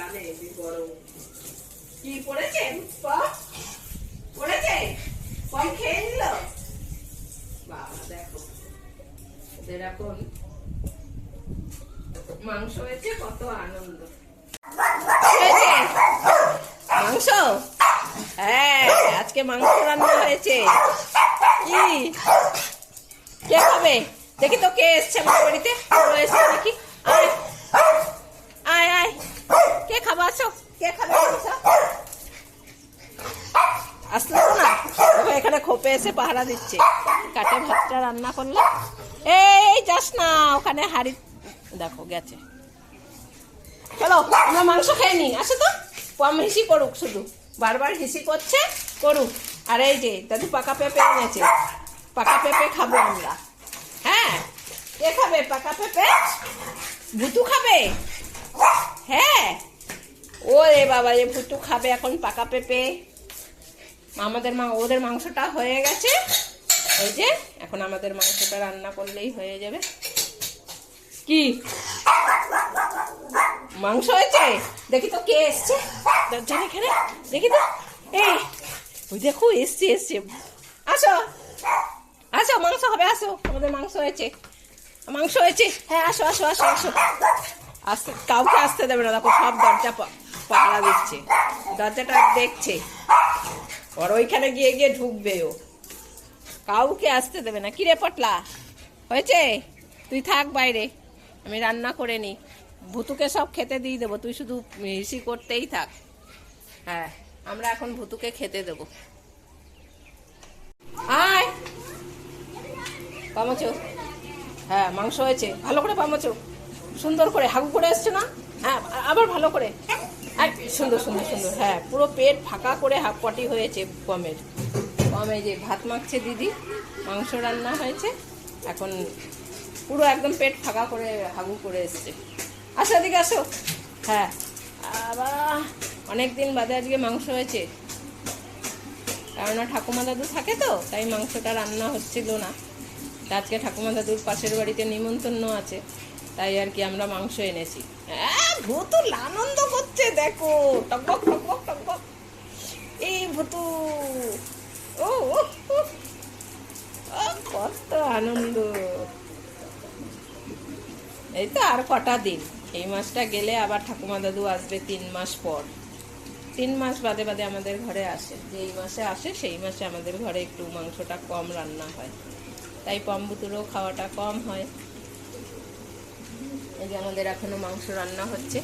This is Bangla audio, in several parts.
জানে গরম। কি পড়েছে? পড়েছে? বাবা, দেখো। ওদের এখন মাংস হয়েছে, কত আনন্দ। মাংস? হ্যাঁ আজকে মাংস রান্না হয়েছে। কি? কে দেখি তো কে এসছে আমার বাড়িতে। এসছে দেখি। আয়। আয় আয়। খাবা আসো কে খাবে? আসো আসলে তো না? এখানে খোপে এসে পাহারা দিচ্ছে। কাটে ভাতটা রান্না করলে। এই যাস না ওখানে হাড়ি দেখো গেছে। চলো আমরা মাংস খেয়ে নি আসো তো। কম হিসি করুক শুধু। বারবার হিসি করছে করুক। আর এই যে দাদু পাকা পেঁপে এনেছে। পাকা পেঁপে খাব আমরা। হ্যাঁ? কে খাবে? পাকা পেঁপে? ভুতু খাবে? হ্যাঁ? ও রে বাবা যে ভুতু খাবে এখন পাকা পেঁপে। আমাদের মা ওদের মাংসটা হয়ে গেছে। এই যে, এখন আমাদের মাংসটা রান্না করলেই হয়ে যাবে। কি? মাংস হয়েছে? দেখি তো কে এসছে। দরজার এখানে, দেখি তো। এই, ওই দেখো, এসছে এসছে। আসো। আসো, মাংস হবে, আসো। আমাদের মাংস হয়েছে। মাংস হয়েছে। হ্যাঁ আসো আসো আসো আসো। আসতে কাউকে আসতে দেবে না, দেখো, সব দরজা পাহারা দিচ্ছে। দরজাটা দেখছে। ওর ওইখানে গিয়ে গিয়ে ঢুকবে ও। কাউকে আসতে দেবে না। কিরে পটলা? হয়েছে? তুই থাক বাইরে। আমি রান্না করে নি ভুতুকে সব খেতে দিয়ে দেবো। তুই শুধু হিসি করতেই থাক। হ্যাঁ আমরা এখন ভুতুকে খেতে দেবো। আয়! পামাচো। হ্যাঁ মাংস হয়েছে। ভালো করে পামাচো। সুন্দর করে। হাগু করে এসছে না? হ্যাঁ আবার ভালো করে। আয়, সুন্দর সুন্দর সুন্দর। হ্যাঁ পুরো পেট ফাঁকা করে হাফ পটি হয়েছে কমের কমে যে ভাত মাখছে দিদি মাংস রান্না হয়েছে এখন পুরো একদম পেট ফাঁকা করে হাগু করে এসছে। আসো এদিকে আসো। হ্যাঁ আবার অনেক দিন বাদে আজকে মাংস হয়েছে। কেননা ঠাকুমা দাদু থাকে তো তাই মাংসটা রান্না হচ্ছিল না। আজকে ঠাকুমা দাদুর পাশের বাড়িতে নিমন্ত্রণ আছে তাই আর কি আমরা মাংস এনেছি। হ্যাঁ ভূতু আনন্দ করছে, দেখো। টকবক টকবক টকবক এই ভূতু ও কত আনন্দ। এই তো আর কটা দিন। এই মাসটা গেলে আবার ঠাকুমা দাদু আসবে তিন মাস পর। তিন মাস বাদে বাদে আমাদের ঘরে আসে। যে এই মাসে আসে, সেই মাসে আমাদের ঘরে একটু মাংসটা কম রান্না হয়। তাই পম্বুতুরও খাওয়াটা কম হয়। এই যে আমাদের এখনও মাংস রান্না হচ্ছে।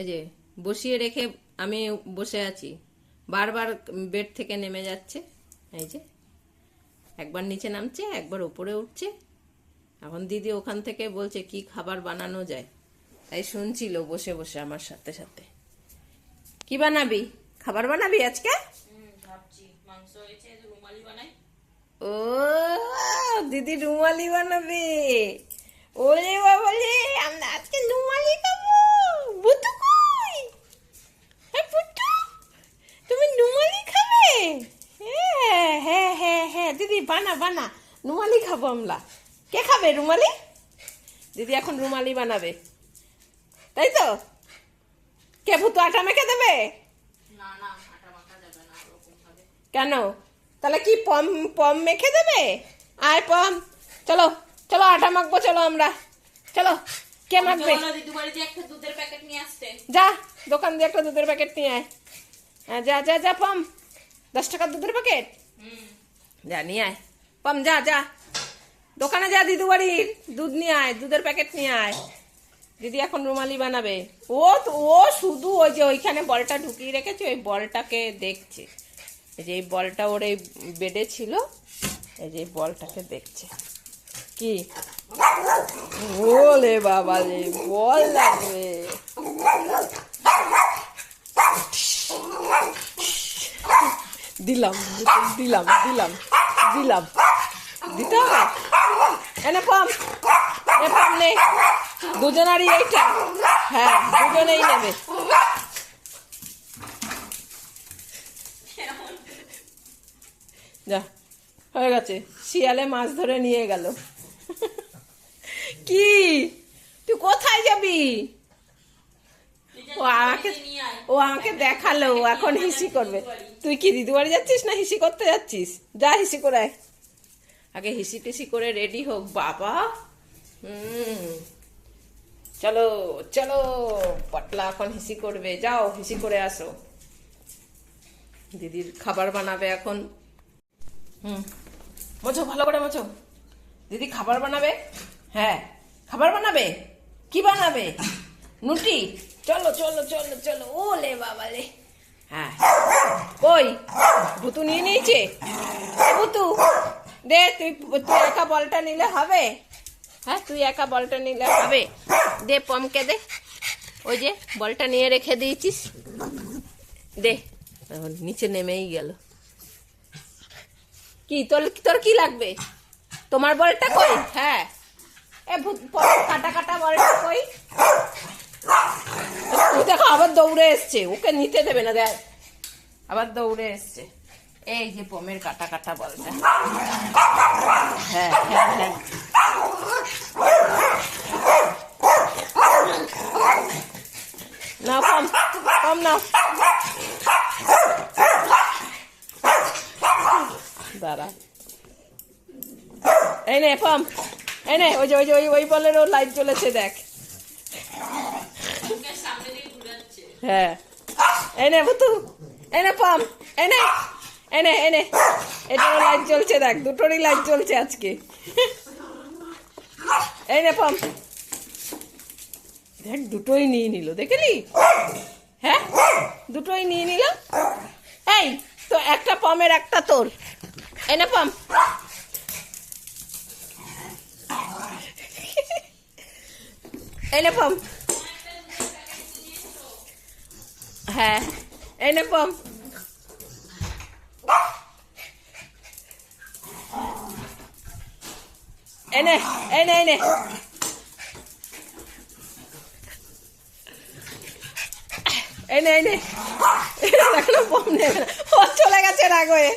এই যে বসিয়ে রেখে আমি বসে আছি। বারবার বেড থেকে নেমে যাচ্ছে। এই যে একবার নিচে নামছে, একবার উপরে উঠছে। এখন দিদি ওখান থেকে বলছে, কি খাবার বানানো যায়? তাই শুনছিল বসে বসে আমার সাথে সাথে। কি বানাবি? খাবার বানাবি আজকে ভাবছি মাংস হয়েছে রুমালি বানাই ও দিদি রুমালি বানাবে। ওরে বাবালে আমরা আজকে রুমালি খাব। বুতু কই? হ্যাঁ বুতু তুমি রুমালি খাবে? হ্যাঁ হ্যাঁ হ্যাঁ হ্যাঁ দিদি বানা বানা। রুমালি খাব আমরা। কে খাবে রুমালি? দিদি এখন রুমালি বানাবে। তাই তো? কে ভুতু আটা মেখে দেবে? না না আটা মাখা যাবে না কেন? তাহলে কি পম পম মেখে দেবে? আয় পম চলো চলো আটা মাখবো চলো আমরা। চলো কে মাখবে? যা দোকান দিয়ে একটা দুধের প্যাকেট নিয়ে আয়। হ্যাঁ যা যা যা পম। দশ টাকার দুধের প্যাকেট যা নিয়ে আয়। পম যা যা। দোকানে যা দিদু বাড়ির দুধ নিয়ে আয় দুধের প্যাকেট নিয়ে আয়। দিদি এখন রুমালি বানাবে। ও তো ও শুধু ওই যে ওইখানে বলটা ঢুকিয়ে রেখেছে ওই বলটাকে দেখছে। এই যে এই বলটা ওর এই বেডে ছিল, এই যে বলটাকে দেখছে। কি? বলে বাবা রে, বল লাগবে। দিলাম দিলাম দিলাম দিলাম। দিতে এনে পাম এ পাম নেই দুজনারই এইটা। হ্যাঁ দুজনেই নেবে। যা, হয়ে গেছে। শিয়ালে মাছ ধরে নিয়ে গেল। কি? তুই কোথায় যাবি? ও আমাকে ও আমাকে দেখাল এখন হিসি করবে। তুই কি দিদি বাড়ি যাচ্ছিস না হিসি করতে যাচ্ছিস? যা হিসি করে। আগে হিসি টিসি করে রেডি হোক, বাবা। হুম। চলো চলো। পটলা এখন হিসি করবে। যাও, হিসি করে আসো। দিদির খাবার বানাবে এখন। হুম। মোছো, ভালো করে মোছো। দিদি খাবার বানাবে? হ্যাঁ। খাবার বানাবে? কি বানাবে? নুটি? চলো চলো চলো চলো। ওলে বাবা লে। হ্যাঁ। কই? ভুতু নিয়ে নিয়েছে? ভুতু, দে, তুই তুই একা বলটা নিলে হবে? হ্যাঁ তুই একা বলটা নিলে হবে? দে, পমকে দে। ওই যে, বলটা নিয়ে রেখে দিয়েছিস। দে নিচে নেমেই গেল। কি? তোর তোর কি লাগবে? তোমার বলটা কই? হ্যাঁ। এ কাটা কাটা বলটা কই? দেখো, আবার দৌড়ে এসছে। ওকে নিতে দেবে না, দেখ। আবার দৌড়ে এসছে। এই যে পমের কাটা কাটা বলটা। হ্যাঁ হ্যাঁ হ্যাঁ। না কম কম না দাঁড়া। এই নে পাম এই নে, ওই যে ওই যে, ওই ওই বলেরও লাইট জ্বলেছে, দেখ। হ্যাঁ। এই নে, বুতু। পাম এই নে, এই এটারও লাইট দেখ, দুটোরই লাইট আজকে। পাম দেখ, দুটোই নিয়ে নিল, দেখলি? হ্যাঁ? দুটোই নিয়ে নিল? এই, তো একটা পামের, একটা তোর। এই নে পাম এই নে পাম হ্যাঁ এই নে পম এনে এনে এনে এনে এনে এখনও পম নেবে না চলে গেছে রাগ হয়ে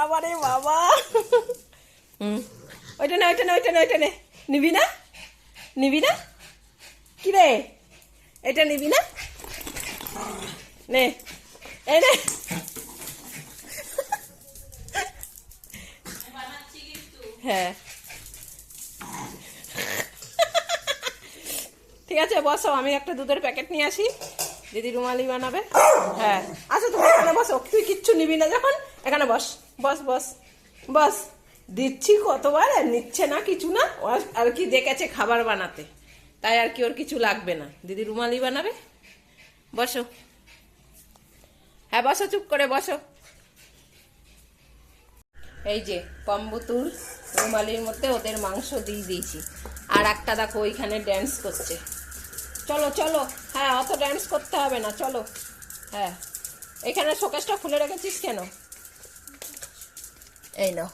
বাবা রে বাবা। হুম। ওইটা নে ওইটা নে ওইটা নে ওইটা নে। নিবি না? নিবি না? কি রে? এটা নিবি না? নে এই নে। হ্যাঁ। ঠিক আছে বসো আমি একটা দুধের প্যাকেট নিয়ে আসি। দিদি রুমালি বানাবে। হ্যাঁ। আচ্ছা তুমি এখানে বসো। তুই কিচ্ছু নিবি না যখন এখানে বস। বস বস বস, দিচ্ছি কতবার আর নিচ্ছে না কিছু না, আর- কি দেখেছে খাবার বানাতে। তাই আর কি ওর কিছু লাগবে না। দিদি রুমালি বানাবে? বসো। হ্যাঁ বসো, চুপ করে বসো। এই যে, পম্বুতুর রুমালির মধ্যে ওদের মাংস দিয়ে দিয়েছি। আর একটা দেখো, ওইখানে ড্যান্স করছে। চলো চলো। হ্যাঁ অত ড্যান্স করতে হবে না, চলো। হ্যাঁ। এখানে শোকেসটা খুলে রেখেছিস কেন? এই নাও।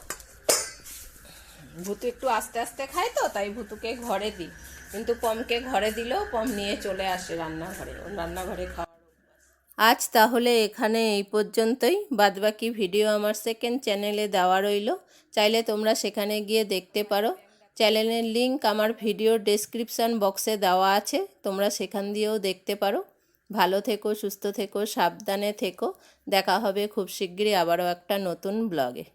ভুতু একটু আস্তে আস্তে খায় তো তাই ভুতুকে ঘরে দিই। কিন্তু পমকে ঘরে দিলেও পম নিয়ে চলে আসে রান্নাঘরে। রান্নাঘরে খাওয়া আজ তাহলে এখানে এই পর্যন্তই। বাদবাকি ভিডিও আমার সেকেন্ড চ্যানেলে দেওয়া রইল। চাইলে তোমরা সেখানে গিয়ে দেখতে পারো। চ্যানেলের লিংক আমার ভিডিও ডেসক্রিপশান বক্সে দেওয়া আছে। তোমরা সেখান দিয়েও দেখতে পারো। ভালো থেকো সুস্থ থেকো সাবধানে থেকো। দেখা হবে খুব শিগগিরই আবারও একটা নতুন ব্লগে